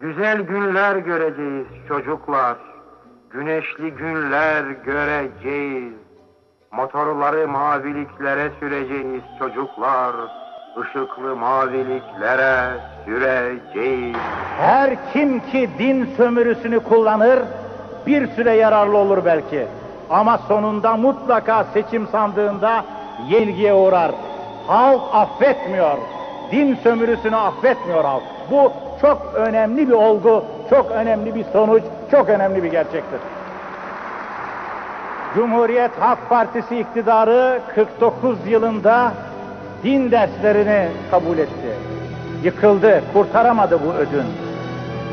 Güzel günler göreceğiz çocuklar. Güneşli günler göreceğiz. Motorları maviliklere süreceğiz çocuklar. Işıklı maviliklere süreceğiz. Her kim ki din sömürüsünü kullanır, bir süre yararlı olur belki. Ama sonunda mutlaka seçim sandığında yenilgiye uğrar. Halk affetmiyor. Din sömürüsünü affetmiyor halk. Bu çok önemli bir olgu, çok önemli bir sonuç, çok önemli bir gerçektir. Cumhuriyet Halk Partisi iktidarı 49 yılında din derslerini kabul etti. Yıkıldı, kurtaramadı bu ödün.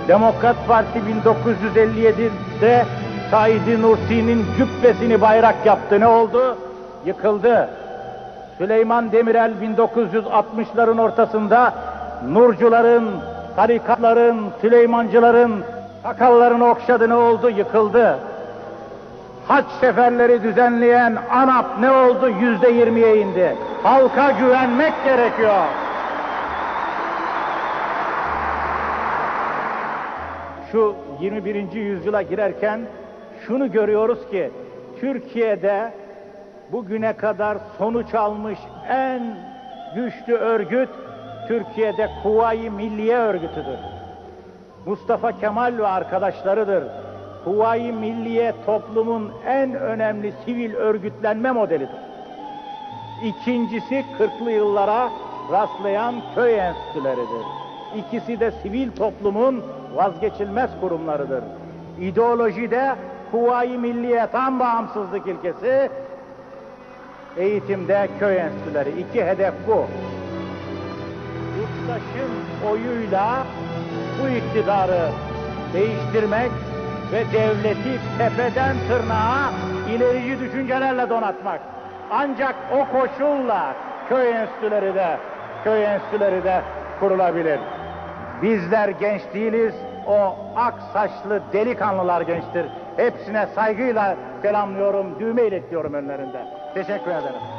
Demokrat Parti 1957'de Said Nursi'nin cübbesini bayrak yaptı. Ne oldu? Yıkıldı. Süleyman Demirel 1960'ların ortasında Nurcuların, tarikatların, Süleymancıların sakallarını okşadı ne oldu? Yıkıldı. Haç seferleri düzenleyen ANAP ne oldu? Yüzde yirmiye indi. Halka güvenmek gerekiyor. Şu 21. yüzyıla girerken şunu görüyoruz ki Türkiye'de bugüne kadar sonuç almış en güçlü örgüt Türkiye'de Kuvayi Milliye Örgütü'dür. Mustafa Kemal ve arkadaşlarıdır. Kuvayi Milliye toplumun en önemli sivil örgütlenme modelidir. İkincisi 40'lı yıllara rastlayan köy enstitüleridir. İkisi de sivil toplumun vazgeçilmez kurumlarıdır. İdeolojide Kuvayi Milliye tam bağımsızlık ilkesi, eğitimde köy enstitüleri. İki hedef bu. Yurttaşın oyuyla bu iktidarı değiştirmek ve devleti tepeden tırnağa ilerici düşüncelerle donatmak. Ancak o koşulla köy enstitüleri de köy enstitüleri de kurulabilir. Bizler genç değiliz, o ak saçlı delikanlılar gençtir. Hepsine saygıyla selamlıyorum, düğme iletiyorum önlerinde. Teşekkür ederim.